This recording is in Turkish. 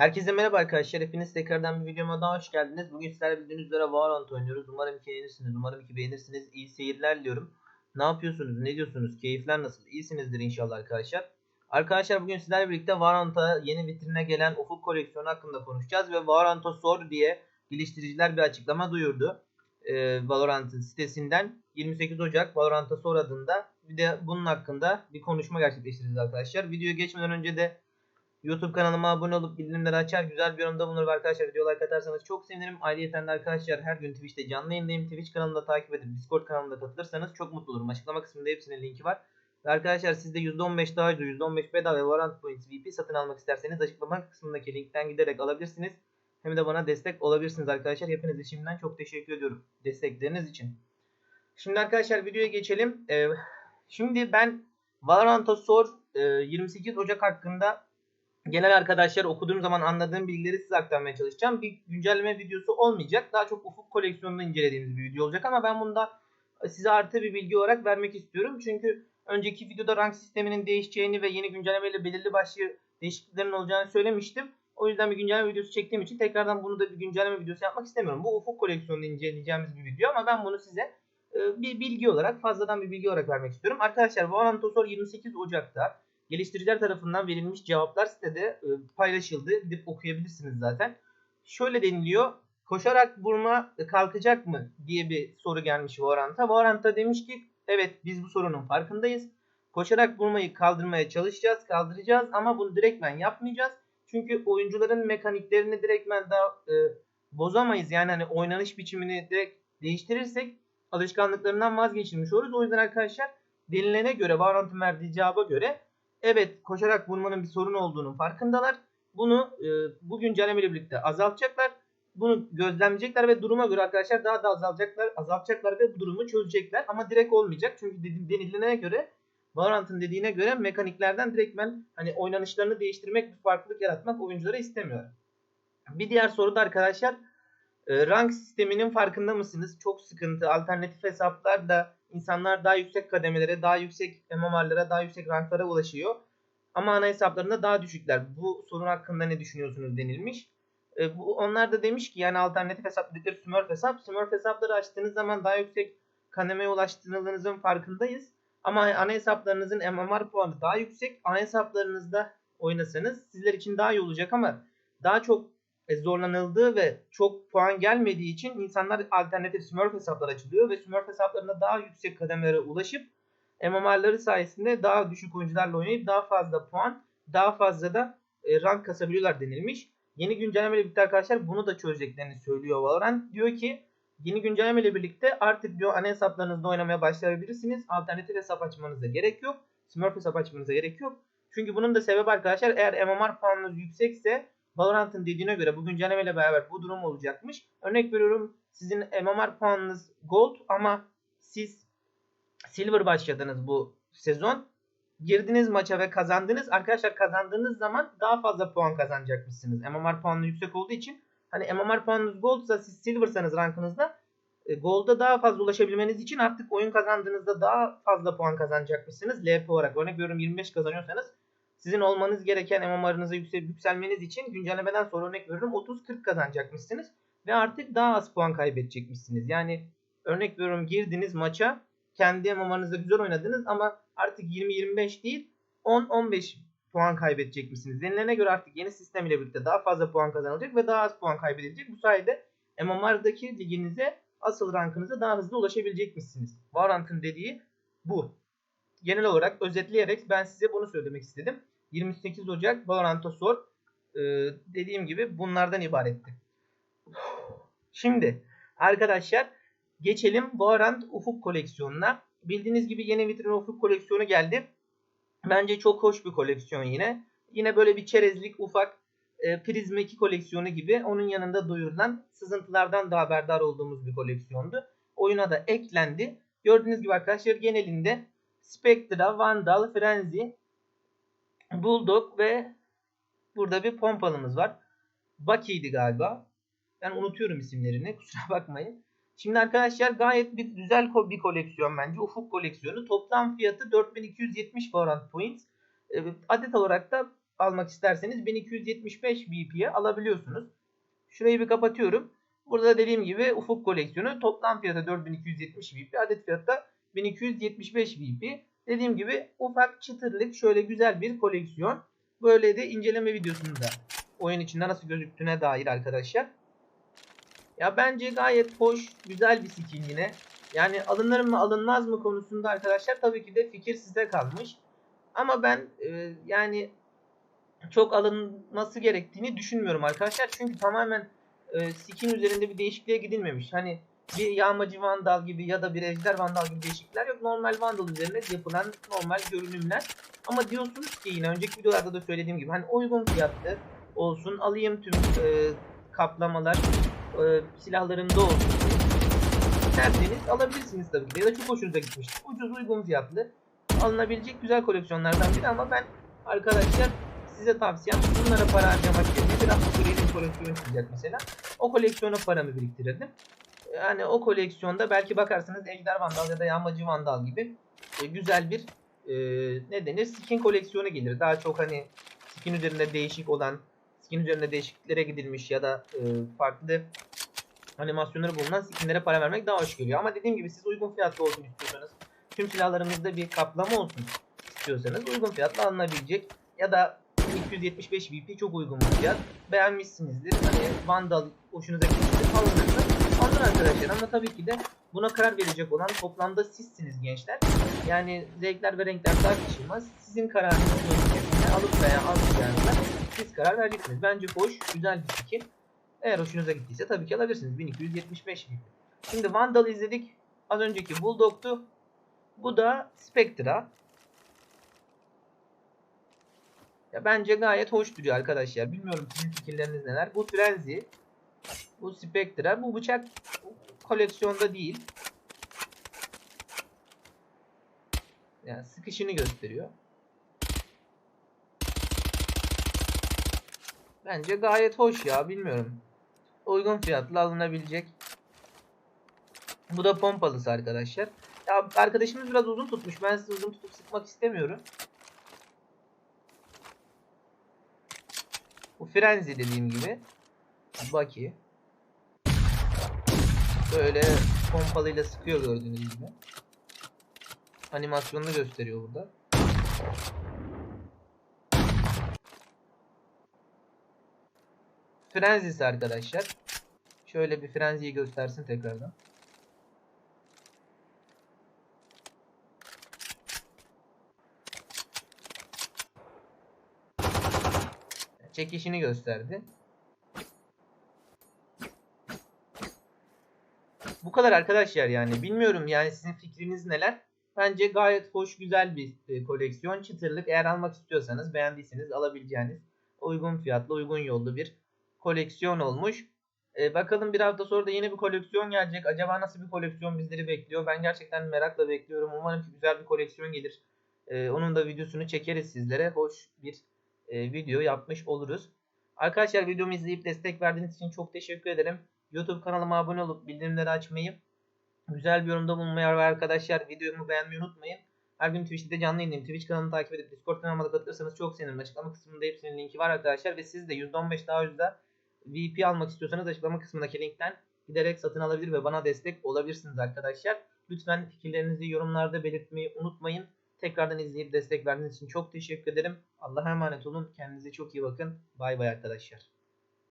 Herkese merhaba arkadaşlar. Hepiniz tekrardan bir videoma daha hoş geldiniz. Bugün sizlerle bildiğiniz üzere Valorant oynuyoruz. Umarım ki beğenirsiniz. Umarım ki beğenirsiniz. İyi seyirler diliyorum. Ne yapıyorsunuz? Ne diyorsunuz? Keyifler nasıl? İyisinizdir inşallah arkadaşlar. Arkadaşlar bugün sizlerle birlikte Valorant'a yeni vitrine gelen Ufuk koleksiyonu hakkında konuşacağız. Ve Valorant'a sor diye geliştiriciler bir açıklama duyurdu. Ee, Valorant'ın sitesinden 28 Ocak Valorant'a sor adında. Bir de bunun hakkında bir konuşma gerçekleştireceğiz arkadaşlar. Videoya geçmeden önce de YouTube kanalıma abone olup bildirimleri açar güzel bir yorumda bulunur arkadaşlar video like atarsanız çok sevinirim. Ayrıca arkadaşlar her gün Twitch'te canlı yayındayım. Twitch kanalında takip edip Discord kanalında katılırsanız çok mutlu olurum. Açıklama kısmında hepsinin linki var. Ve arkadaşlar siz de %15 daha ucuz %15 bedava Valorant Points VP satın almak isterseniz açıklama kısmındaki linkten giderek alabilirsiniz. Hem de bana destek olabilirsiniz arkadaşlar. Hepinize şimdiden çok teşekkür ediyorum destekleriniz için. Şimdi arkadaşlar videoya geçelim. Ee, şimdi ben Valorant'a sor e, 28 Ocak hakkında genel arkadaşlar okuduğum zaman anladığım bilgileri size aktarmaya çalışacağım. Bir güncelleme videosu olmayacak. Daha çok ufuk koleksiyonunu incelediğimiz bir video olacak ama ben bunda size artı bir bilgi olarak vermek istiyorum. Çünkü önceki videoda rank sisteminin değişeceğini ve yeni güncellemeyle belirli başlı değişikliklerin olacağını söylemiştim. O yüzden bir güncelleme videosu çektiğim için tekrardan bunu da bir güncelleme videosu yapmak istemiyorum. Bu ufuk koleksiyonunu inceleyeceğimiz bir video ama ben bunu size e, bir bilgi olarak fazladan bir bilgi olarak vermek istiyorum. Arkadaşlar Valorant Tosor 28 Ocak'ta geliştiriciler tarafından verilmiş cevaplar sitede e, paylaşıldı. Gidip okuyabilirsiniz zaten. Şöyle deniliyor. Koşarak vurma kalkacak mı diye bir soru gelmiş Valorant'a. Valorant'a demiş ki evet biz bu sorunun farkındayız. Koşarak vurmayı kaldırmaya çalışacağız, kaldıracağız ama bunu direktmen yapmayacağız. Çünkü oyuncuların mekaniklerini direktmen daha e, bozamayız. Yani hani oynanış biçimini direkt değiştirirsek alışkanlıklarından vazgeçilmiş oluruz. O yüzden arkadaşlar denilene göre, Valorant'ın verdiği cevaba göre evet koşarak vurmanın bir sorun olduğunun farkındalar. Bunu e, bu güncellemeyle birlikte azaltacaklar. Bunu gözlemleyecekler ve duruma göre arkadaşlar daha da azaltacaklar, azaltacaklar ve bu durumu çözecekler. Ama direkt olmayacak. Çünkü denilene göre Valorant'ın dediğine göre mekaniklerden direktmen hani oynanışlarını değiştirmek, bir farklılık yaratmak oyunculara istemiyor. Bir diğer soru da arkadaşlar e, rank sisteminin farkında mısınız? Çok sıkıntı. Alternatif hesaplarla insanlar daha yüksek kademelere, daha yüksek MMR'lara, daha yüksek ranklara ulaşıyor. Ama ana hesaplarında daha düşükler. Bu sorun hakkında ne düşünüyorsunuz denilmiş. E, bu, onlar da demiş ki yani alternatif hesap dedikleri Smurf hesap. Smurf hesapları açtığınız zaman daha yüksek kademeye ulaştığınızın farkındayız. Ama ana hesaplarınızın MMR puanı daha yüksek. Ana hesaplarınızda oynasanız sizler için daha iyi olacak ama daha çok zorlanıldığı ve çok puan gelmediği için insanlar alternatif Smurf hesaplar açılıyor ve Smurf hesaplarına daha yüksek kademelere ulaşıp MMR'ları sayesinde daha düşük oyuncularla oynayıp daha fazla puan, daha fazla da e, rank kasabiliyorlar denilmiş. Yeni güncellemeyle birlikte arkadaşlar bunu da çözeceklerini söylüyor Valorant. Diyor ki yeni güncellemeyle birlikte artık diyor ana hesaplarınızda oynamaya başlayabilirsiniz. Alternatif hesap açmanıza gerek yok. Smurf hesap açmanıza gerek yok. Çünkü bunun da sebebi arkadaşlar eğer MMR puanınız yüksekse Valorant'ın dediğine göre bu güncellemeyle beraber bu durum olacakmış. Örnek veriyorum sizin MMR puanınız gold ama siz silver başladınız bu sezon. Girdiniz maça ve kazandınız. Arkadaşlar kazandığınız zaman daha fazla puan kazanacakmışsınız. MMR puanı yüksek olduğu için hani MMR puanınız goldsa siz silversanız rankınızda e, Gold'a daha fazla ulaşabilmeniz için artık oyun kazandığınızda daha fazla puan kazanacakmışsınız. LP olarak örnek veriyorum 25 kazanıyorsanız sizin olmanız gereken MMR'ınıza yüksel yükselmeniz için güncellemeden sonra örnek veriyorum 30-40 kazanacakmışsınız. Ve artık daha az puan kaybedecekmişsiniz. Yani örnek veriyorum girdiniz maça kendi MMR'ınızda güzel oynadınız ama artık 20-25 değil 10-15 puan kaybedecekmişsiniz. Denilene göre artık yeni sistem ile birlikte daha fazla puan kazanılacak ve daha az puan kaybedilecek. Bu sayede MMR'daki liginize asıl rankınıza daha hızlı ulaşabilecekmişsiniz. Valorant'ın dediği bu. Genel olarak özetleyerek ben size bunu söylemek istedim. 28 Ocak Valorant'a sor. Ee, dediğim gibi bunlardan ibaretti. Şimdi arkadaşlar geçelim Valorant Ufuk koleksiyonuna. Bildiğiniz gibi yeni vitrin Ufuk koleksiyonu geldi. Bence çok hoş bir koleksiyon yine. Yine böyle bir çerezlik ufak e, Prizma 2 koleksiyonu gibi onun yanında duyurulan sızıntılardan da haberdar olduğumuz bir koleksiyondu. Oyuna da eklendi. Gördüğünüz gibi arkadaşlar genelinde Spectra, Vandal, Frenzy, Bulldog ve burada bir pompalımız var. Bucky'ydi galiba. Ben unutuyorum isimlerini kusura bakmayın. Şimdi arkadaşlar gayet bir güzel bir koleksiyon bence. Ufuk koleksiyonu. Toplam fiyatı 4270 Valorant Points. Adet olarak da almak isterseniz 1275 VP'ye alabiliyorsunuz. Şurayı bir kapatıyorum. Burada dediğim gibi ufuk koleksiyonu toplam fiyatı 4270 VP, adet fiyatı da 1275 VP. Dediğim gibi ufak çıtırlık şöyle güzel bir koleksiyon. Böyle de inceleme videosunda oyun içinde nasıl gözüktüğüne dair arkadaşlar. Ya bence gayet hoş, güzel bir skin yine. Yani alınır mı alınmaz mı konusunda arkadaşlar tabii ki de fikir size kalmış. Ama ben e, yani çok alınması gerektiğini düşünmüyorum arkadaşlar. Çünkü tamamen e, skin üzerinde bir değişikliğe gidilmemiş. Hani bir yağmacı vandal gibi ya da bir ejder vandal gibi değişiklikler yok. Normal vandal üzerine yapılan normal görünümler. Ama diyorsunuz ki yine önceki videolarda da söylediğim gibi hani uygun fiyatlı olsun alayım tüm e, kaplamalar e, silahlarımda olsun. İsterseniz alabilirsiniz tabii ki. Ya da çok hoşunuza gitmiştir. Ucuz uygun fiyatlı alınabilecek güzel koleksiyonlardan biri ama ben arkadaşlar size tavsiyem bunlara para harcamak yerine biraz Suriye'nin koleksiyonu çıkacak mesela. O koleksiyona paramı biriktirirdim. Yani o koleksiyonda belki bakarsınız Ejder Vandal ya da Yağmacı Vandal gibi e, güzel bir e, ne denir skin koleksiyonu gelir. Daha çok hani skin üzerinde değişik olan skin üzerinde değişikliklere gidilmiş ya da e, farklı animasyonları bulunan skinlere para vermek daha hoş geliyor. Ama dediğim gibi siz uygun fiyatlı olsun istiyorsanız tüm silahlarımızda bir kaplama olsun istiyorsanız uygun fiyatla alınabilecek ya da 275 VP çok uygun bir fiyat. Beğenmişsinizdir. Hani Vandal hoşunuza gitmiştir. Alınırsa alın arkadaşlar. Ama tabii ki de buna karar verecek olan toplamda sizsiniz gençler. Yani zevkler ve renkler tartışılmaz. Sizin kararınız doğrultusunda alıp veya almayacağınızda siz karar vereceksiniz. Bence hoş, güzel bir fikir. Eğer hoşunuza gittiyse tabii ki alabilirsiniz. 1275 VP. Şimdi Vandal izledik. Az önceki Bulldog'tu. Bu da Spectra. Ya bence gayet hoş duruyor arkadaşlar. Bilmiyorum sizin fikirleriniz neler. Bu Frenzy. Bu Spectra. Bu bıçak koleksiyonda değil. Yani sıkışını gösteriyor. Bence gayet hoş ya. Bilmiyorum. Uygun fiyatla alınabilecek. Bu da pompalısı arkadaşlar. Ya arkadaşımız biraz uzun tutmuş. Ben size uzun tutup sıkmak istemiyorum. Bu Frenzy dediğim gibi. Baki. Böyle pompalıyla sıkıyor gördüğünüz gibi. Animasyonunu gösteriyor burada. Frenzy'si arkadaşlar. Şöyle bir Frenzy'yi göstersin tekrardan. çekişini gösterdi. Bu kadar arkadaşlar yani. Bilmiyorum yani sizin fikriniz neler? Bence gayet hoş güzel bir e, koleksiyon. Çıtırlık eğer almak istiyorsanız beğendiyseniz alabileceğiniz uygun fiyatlı uygun yollu bir koleksiyon olmuş. E, bakalım bir hafta sonra da yeni bir koleksiyon gelecek. Acaba nasıl bir koleksiyon bizleri bekliyor? Ben gerçekten merakla bekliyorum. Umarım ki güzel bir koleksiyon gelir. E, onun da videosunu çekeriz sizlere. Hoş bir e, video yapmış oluruz. Arkadaşlar videomu izleyip destek verdiğiniz için çok teşekkür ederim. YouTube kanalıma abone olup bildirimleri açmayı, güzel bir yorumda bulunmayı ve arkadaşlar videomu beğenmeyi unutmayın. Her gün Twitch'te canlı yayındayım. Twitch kanalını takip edip Discord kanalıma da katılırsanız çok sevinirim. Açıklama kısmında hepsinin linki var arkadaşlar. Ve siz de %15 daha ucuza VP almak istiyorsanız açıklama kısmındaki linkten giderek satın alabilir ve bana destek olabilirsiniz arkadaşlar. Lütfen fikirlerinizi yorumlarda belirtmeyi unutmayın. Tekrardan izleyip destek verdiğiniz için çok teşekkür ederim. Allah'a emanet olun. Kendinize çok iyi bakın. Bay bay arkadaşlar.